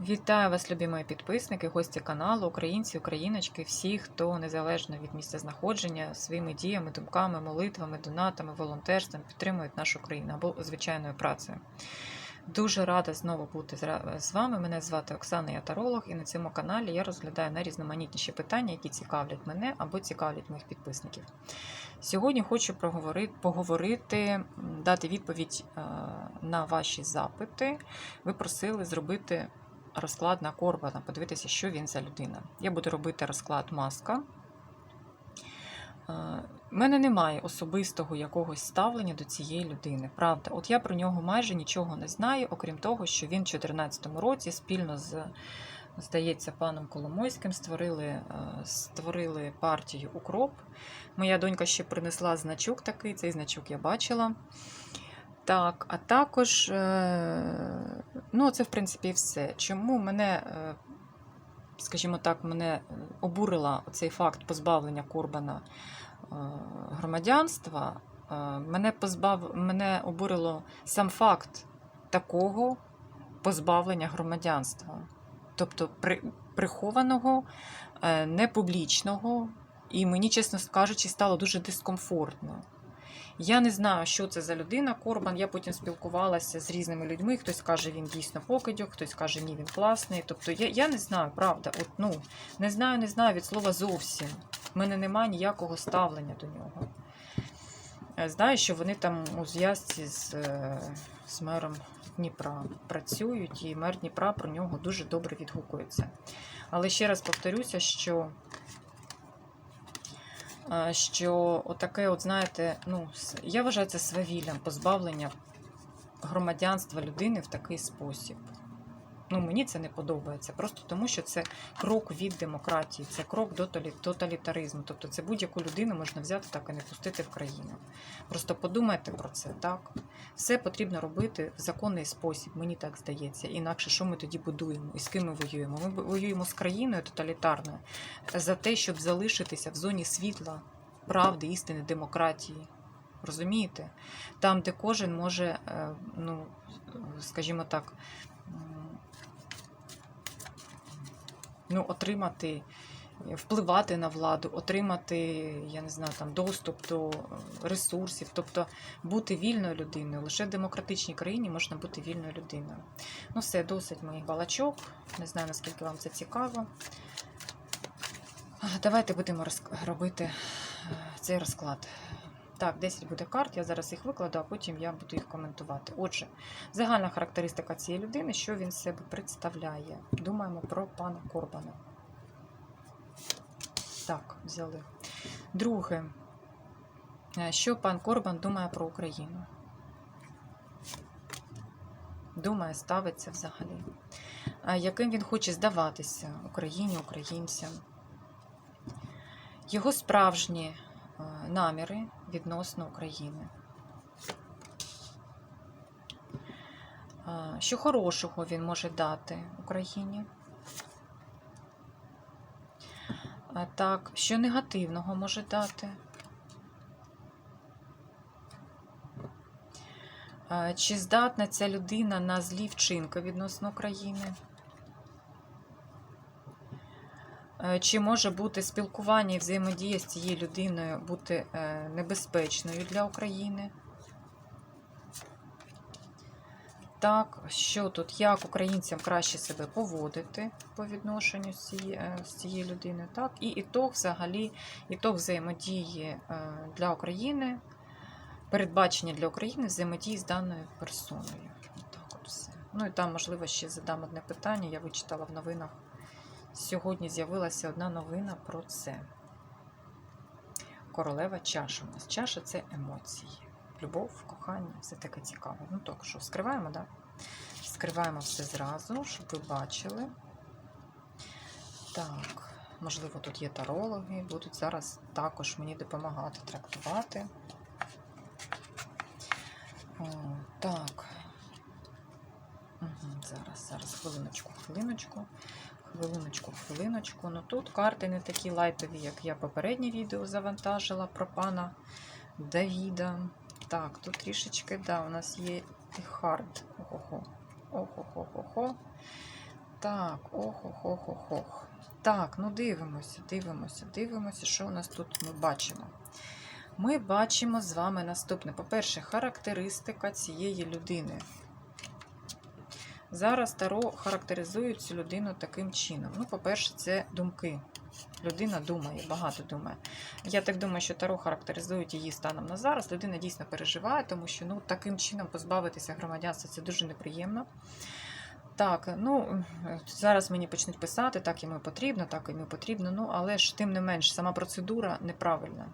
Вітаю вас, любі мої підписники, гості каналу, українці, україночки, всі, хто незалежно від місця знаходження, своїми діями, думками, молитвами, донатами, волонтерством підтримують нашу країну або звичайною працею. Дуже рада знову бути з вами. Мене звати Оксана, я і на цьому каналі я розглядаю найрізноманітніші питання, які цікавлять мене або цікавлять моїх підписників. Сьогодні хочу проговорити, поговорити, дати відповідь е, на ваші запити. Ви просили зробити розклад на Корбана, подивитися, що він за людина. Я буду робити розклад маска. У мене немає особистого якогось ставлення до цієї людини. Правда, от я про нього майже нічого не знаю, окрім того, що він в 2014 році спільно з, здається, паном Коломойським створили, е, створили партію Укроп. Моя донька ще принесла значок такий, цей значок я бачила. Так, а також, е, ну, це, в принципі, все. Чому мене, е, скажімо так, мене е, обурила цей факт позбавлення Корбана е, громадянства, мене, позбав... мене обурило сам факт такого позбавлення громадянства. Тобто при... прихованого, непублічного, і мені, чесно кажучи, стало дуже дискомфортно. Я не знаю, що це за людина. Корбан. Я потім спілкувалася з різними людьми. Хтось каже, він дійсно покидьок, хтось каже, ні, він класний. Тобто я, я не знаю, правда. От, ну, не знаю, не знаю від слова зовсім. У мене немає ніякого ставлення до нього. Е, Знаю, що вони там у зв'язці з, е, з мером Дніпра працюють, і мер Дніпра про нього дуже добре відгукується. Але ще раз повторюся, що що отаке, от знаєте, ну, я вважаю це свавіллям, позбавлення громадянства людини в такий спосіб. Ну, мені це не подобається. Просто тому, що це крок від демократії, це крок до тоталітаризму. Тобто це будь-яку людину можна взяти так і не пустити в країну. Просто подумайте про це, так? Все потрібно робити в законний спосіб, мені так здається. Інакше що ми тоді будуємо і з ким ми воюємо? Ми воюємо з країною тоталітарною за те, щоб залишитися в зоні світла, правди, істини, демократії. Розумієте? Там, де кожен може, е, ну, скажімо так, ну, отримати, е, впливати на владу, отримати, я не знаю, там доступ до е, ресурсів, тобто бути вільною людиною. Лише в демократичній країні можна бути вільною людиною. Ну, все, досить моїх балачок. Не знаю, наскільки вам це цікаво. Давайте будемо робити е, цей розклад. Так, 10 буде карт, я зараз їх викладу, а потім я буду їх коментувати. Отже, загальна характеристика цієї людини, що він себе представляє. Думаємо про пана Корбана. Так, взяли. Друге, Е, що пан Корбан думає про Україну? Думає, ставиться взагалі. А Яким він хоче здаватися Україні, українцям? Його справжні е, наміри відносно України. Що хорошого він може дати Україні? Так, що негативного може дати? Чи здатна ця людина на злі вчинки відносно України? Е, Чи може бути спілкування і взаємодія з цією людиною бути е, небезпечною для України? Так, що тут? Як українцям краще себе поводити по відношенню з цією, е, людиною? Так, і ітог взагалі, ітог взаємодії е, для України, передбачення для України взаємодії з даною персоною. Так, от все. Ну і там, можливо, ще задам одне питання. Я вичитала в новинах. Сьогодні з'явилася одна новина про це. Королева чаша у нас. Чаша це емоції. Любов, кохання, все таке цікаве. Ну так, що, скриваємо, так? Да? Скриваємо все зразу, щоб ви бачили. Так, можливо, тут є тарологи, будуть зараз також мені допомагати трактувати. О, так. Угу, зараз, зараз, хвилиночку, хвилиночку. Хвилиночку, хвилиночку. Ну тут карти не такі лайтові, як я попереднє відео завантажила про пана Давіда. Так, тут трішечки, да, у нас є і хард. Ого-го. Ого-го-го-го. Так, ох, ох, ох, ох, ох. Так, ну дивимося, дивимося, дивимося, що у нас тут ми бачимо. Ми бачимо з вами наступне. По-перше, характеристика цієї людини. Зараз Таро характеризує цю людину таким чином. Ну, по-перше, це думки. Людина думає, багато думає. Я так думаю, що Таро характеризують її станом на зараз. Людина дійсно переживає, тому що ну, таким чином позбавитися громадянства це дуже неприємно. Так, ну зараз мені почнуть писати, так йому потрібно, так йому потрібно. Ну, але ж тим не менш, сама процедура неправильна.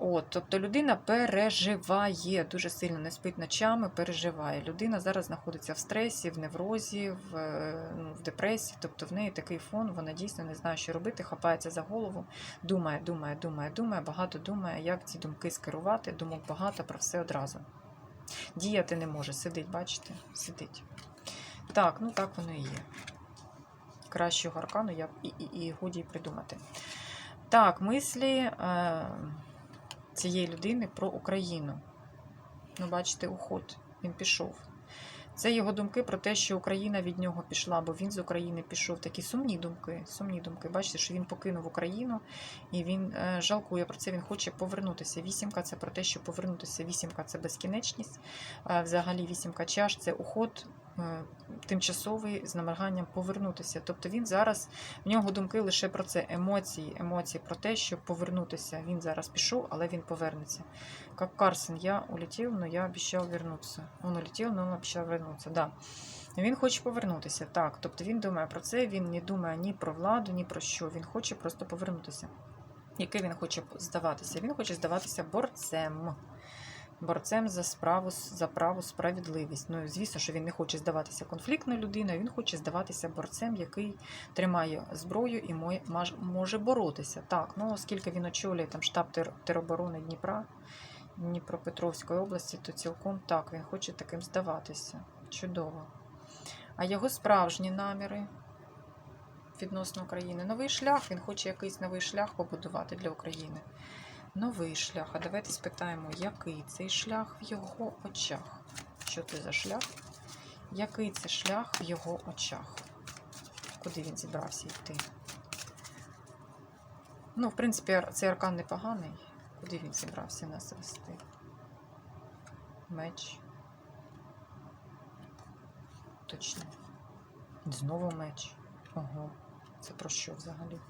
От, тобто людина переживає, дуже сильно не спить ночами, переживає. Людина зараз знаходиться в стресі, в неврозі, в, е, ну, в депресії. Тобто в неї такий фон, вона дійсно не знає, що робити, хапається за голову, думає, думає, думає, думає, багато думає, як ці думки скерувати, думок багато про все одразу. Діяти не може, сидить, бачите? Сидить. Так, ну так воно і є. Кращого аркану я і, і, і годі придумати. Так, мислі е, цієї людини про Україну. Ну, бачите, уход. Він пішов. Це його думки про те, що Україна від нього пішла, бо він з України пішов. Такі сумні думки. Сумні думки. Бачите, що він покинув Україну і він е, жалкує про це. Він хоче повернутися. Вісімка це про те, що повернутися. Вісімка це безкінечність. Е, взагалі, вісімка чаш це уход. Е, Тимчасовий з намаганням повернутися. Тобто він зараз в нього думки лише про це, емоції, емоції про те, щоб повернутися. Він зараз пішов, але він повернеться. Как Карсен, я улетів, но я обіцяв вернутися. Он улетів, но він обіцяв вернутися. Да. Він хоче повернутися. Так. Тобто він думає про це, він не думає ні про владу, ні про що. Він хоче просто повернутися. Яке він хоче здаватися? Він хоче здаватися борцем. Борцем за справу за праву справедливість. Ну, звісно, що він не хоче здаватися конфліктною людиною, він хоче здаватися борцем, який тримає зброю і може боротися. Так, ну оскільки він очолює там штаб тероборони Дніпра, Дніпропетровської області, то цілком так, він хоче таким здаватися. Чудово. А його справжні наміри відносно України. Новий шлях, він хоче якийсь новий шлях побудувати для України. Новий шлях. А давайте спитаємо, який цей шлях в його очах. Що це за шлях? Який це шлях в його очах? Куди він зібрався йти? Ну, в принципі, цей аркан непоганий. Куди він зібрався нас вести? Меч. Точно. Знову меч. Ого. Це про що взагалі?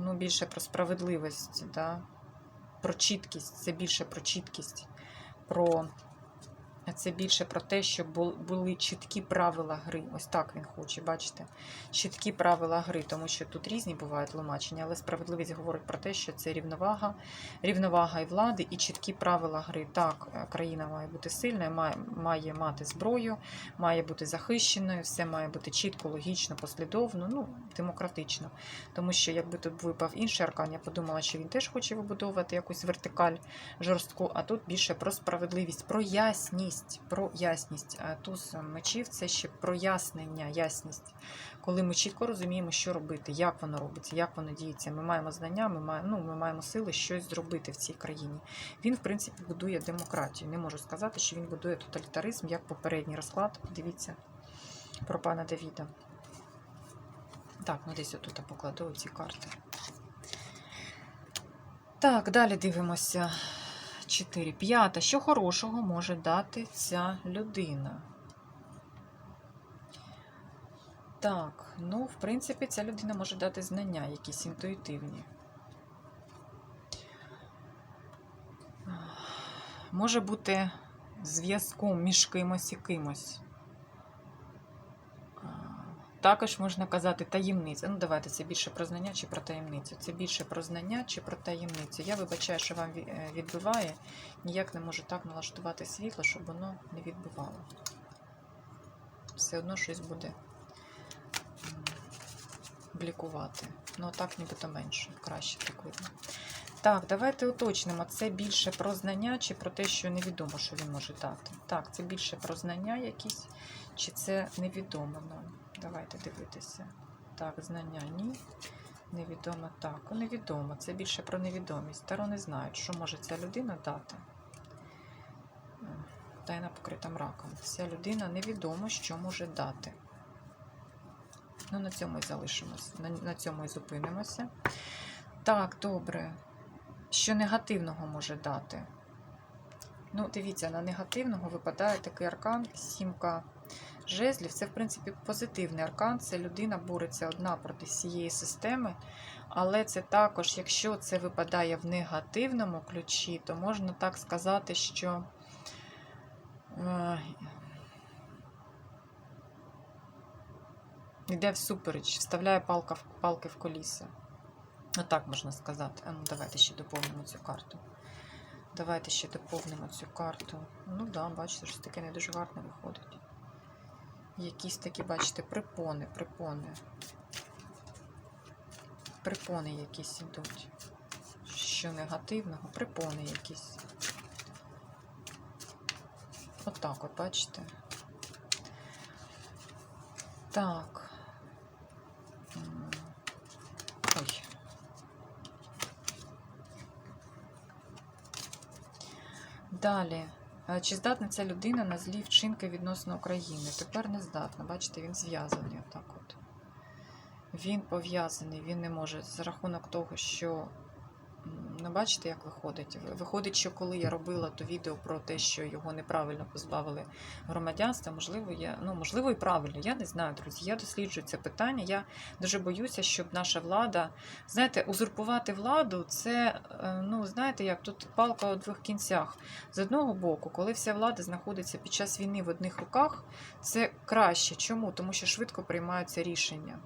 Ну, більше про справедливість, да? про чіткість, це більше про чіткість, про це більше про те, щоб були чіткі правила гри. Ось так він хоче, бачите? Чіткі правила гри, тому що тут різні бувають тлумачення, але справедливість говорить про те, що це рівновага, рівновага і влади, і чіткі правила гри. Так, е, країна має бути сильною, має, має мати зброю, має бути захищеною, все має бути чітко, логічно, послідовно, ну, демократично. Тому що якби тут випав інший аркан, я подумала, що він теж хоче вибудовувати якусь вертикаль жорстку, а тут більше про справедливість, про ясність, про ясність. Туз мечів це ще прояснення, ясність. Коли ми чітко розуміємо, що робити, як воно робиться, як воно діється. Ми маємо знання, ми маємо, ну, ми маємо сили щось зробити в цій країні. Він, в принципі, будує демократію. Не можу сказати, що він будує тоталітаризм, як попередній розклад. Дивіться про пана Давіда. Так, ну десь отут покладу ці карти. Так, далі дивимося. 4. П'ята. Що хорошого може дати ця людина? Так, ну, в принципі, ця людина може дати знання, якісь інтуїтивні. Може бути зв'язком між кимось і кимось. Також можна казати таємниця. Ну, давайте це більше про знання чи про таємницю. Це більше про знання чи про таємницю. Я вибачаю, що вам е, відбиває. Ніяк не можу так налаштувати світло, щоб воно не відбивало. Все одно щось буде блікувати. Ну, так нібито менше, краще так видно. Так, давайте уточнимо, це більше про знання чи про те, що невідомо, що він може дати. Так, це більше про знання якісь, чи це невідомо нам. Давайте дивитися. Так, знання ні. Невідомо так. Невідомо. Це більше про невідомість. Таро не знають, що може ця людина дати. Потайна покрита мраком. Ця людина невідомо, що може дати. Ну, на цьому і залишимось. На, на цьому і зупинимося. Так, добре. Що негативного може дати? Ну, дивіться, на негативного випадає такий аркан сімка жезлів. Це, в принципі, позитивний аркан. Це людина бореться одна проти всієї системи. Але це також, якщо це випадає в негативному ключі, то можна так сказати, що е, йде всупереч, вставляє палка палки в коліса. Отак можна сказати. А ну, давайте ще доповнимо цю карту. Давайте ще доповнимо цю карту. Ну так, да, бачите, що таке не дуже гарно виходить. Якісь такі, бачите, припони, припони. Припони якісь ідуть. Що негативного? Припони якісь. Отак от, бачите? Так. Ой. Далі. Чи здатна ця людина на злі вчинки відносно України? Тепер не здатна. Бачите, він зв'язаний отак от. Він пов'язаний, він не може за рахунок того, що. Ну, бачите, як виходить? Виходить, що коли я робила то відео про те, що його неправильно позбавили громадянства, можливо, я ну можливо і правильно. Я не знаю, друзі. Я досліджую це питання. Я дуже боюся, щоб наша влада, знаєте, узурпувати владу, це е, ну знаєте, як тут палка у двох кінцях. З одного боку, коли вся влада знаходиться під час війни в одних руках, це краще. Чому? Тому що швидко приймаються рішення.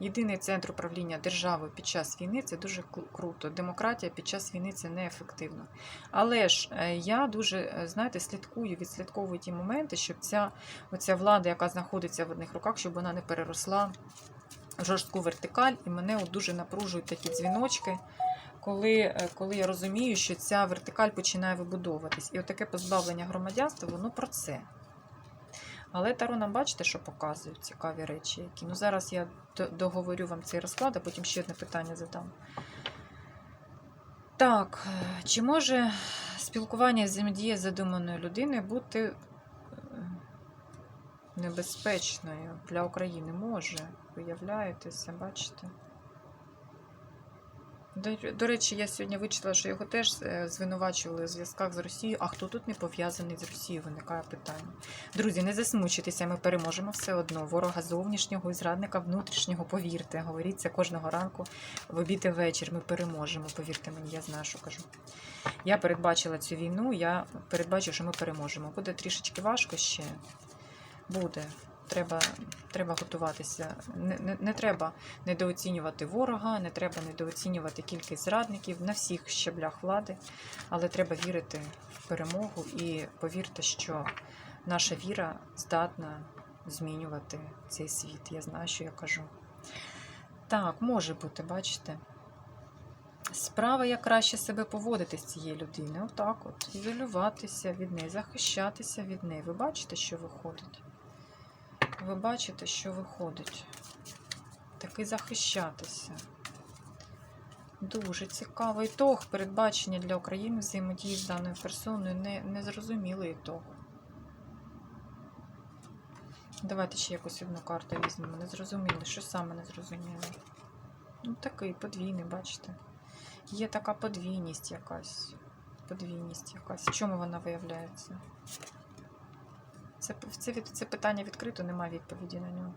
Єдиний центр управління державою під час війни це дуже круто. Демократія під час війни це неефективно. Але ж е, я дуже е, знаєте, слідкую, відслідковую ті моменти, щоб ця оця влада, яка знаходиться в одних руках, щоб вона не переросла в жорстку вертикаль, і мене от дуже напружують такі дзвіночки. Коли, е, коли я розумію, що ця вертикаль починає вибудовуватись. І отаке позбавлення громадянства, воно про це. Але Таро нам бачите, що показують цікаві речі, які. Ну, зараз я договорю вам цей розклад, а потім ще одне питання задам. Так, е, чи може спілкування з взаємодія з людини бути е, небезпечною для України? Може, виявляєтеся, бачите? До, речі, я сьогодні вичитала, що його теж е, звинувачували у зв'язках з Росією. А хто тут не пов'язаний з Росією? Виникає питання. Друзі, не засмучуйтеся, ми переможемо все одно. Ворога зовнішнього і зрадника внутрішнього, повірте. Говоріть це кожного ранку в обід і вечір. Ми переможемо. Повірте мені, я знаю, що кажу. Я передбачила цю війну, я передбачу, що ми переможемо. Буде трішечки важко ще. Буде. Треба, треба готуватися. Не, не, не треба недооцінювати ворога, не треба недооцінювати кількість зрадників на всіх щеблях влади, але треба вірити в перемогу і повірте, що наша віра здатна змінювати цей світ. Я знаю, що я кажу. Так, може бути, бачите. Справа, як краще себе поводити з цією людиною. Отак от. Ізолюватися від неї, захищатися від неї. Ви бачите, що виходить? Ви бачите, що виходить. Таки захищатися. Дуже цікаво. Ітог передбачення для України взаємодії з даною персоною. Не, незрозумілий. Давайте ще якусь одну карту візьмемо. Незрозуміло. Що саме незрозуміло? Ну, такий подвійний, бачите. Є така подвійність якась. Подвійність якась. В чому вона виявляється? Це, це, це питання відкрито, немає відповіді на нього.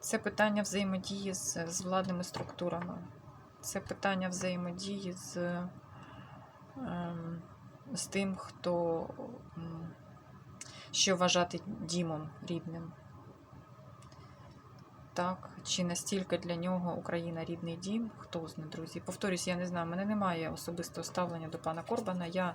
Це питання взаємодії з, з владними структурами. Це питання взаємодії з, ем, з тим, хто що вважати дімом рідним. Так, чи настільки для нього Україна рідний дім? Хто знає, друзі? Повторюсь, я не знаю. Мене немає особистого ставлення до пана Корбана. Я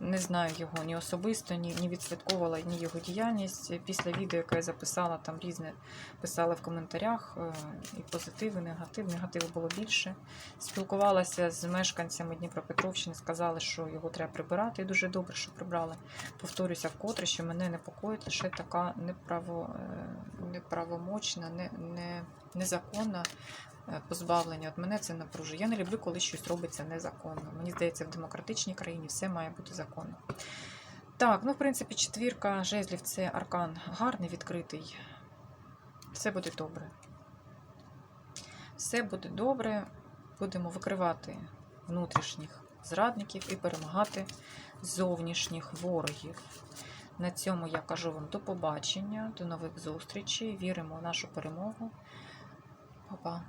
не знаю його ні особисто, ні, ні відслідковувала ні його діяльність. Після відео, яке я записала, там різне писали в коментарях. е, І позитив, і негатив. Негативу було більше. Спілкувалася з мешканцями Дніпропетровщини, сказали, що його треба прибирати. І дуже добре, що прибрали. Повторюся вкотре, що мене непокоїть лише така неправо, е, неправомочна, не, не, незаконне позбавлення. От мене це напружує. Я не люблю, коли щось робиться незаконно. Мені здається, в демократичній країні все має бути законно. Так, ну, в принципі, четвірка жезлів це аркан гарний, відкритий. Все буде добре. Все буде добре. Будемо викривати внутрішніх зрадників і перемагати зовнішніх ворогів. На цьому я кажу вам до побачення, до нових зустрічей. Віримо в нашу перемогу. Па-па.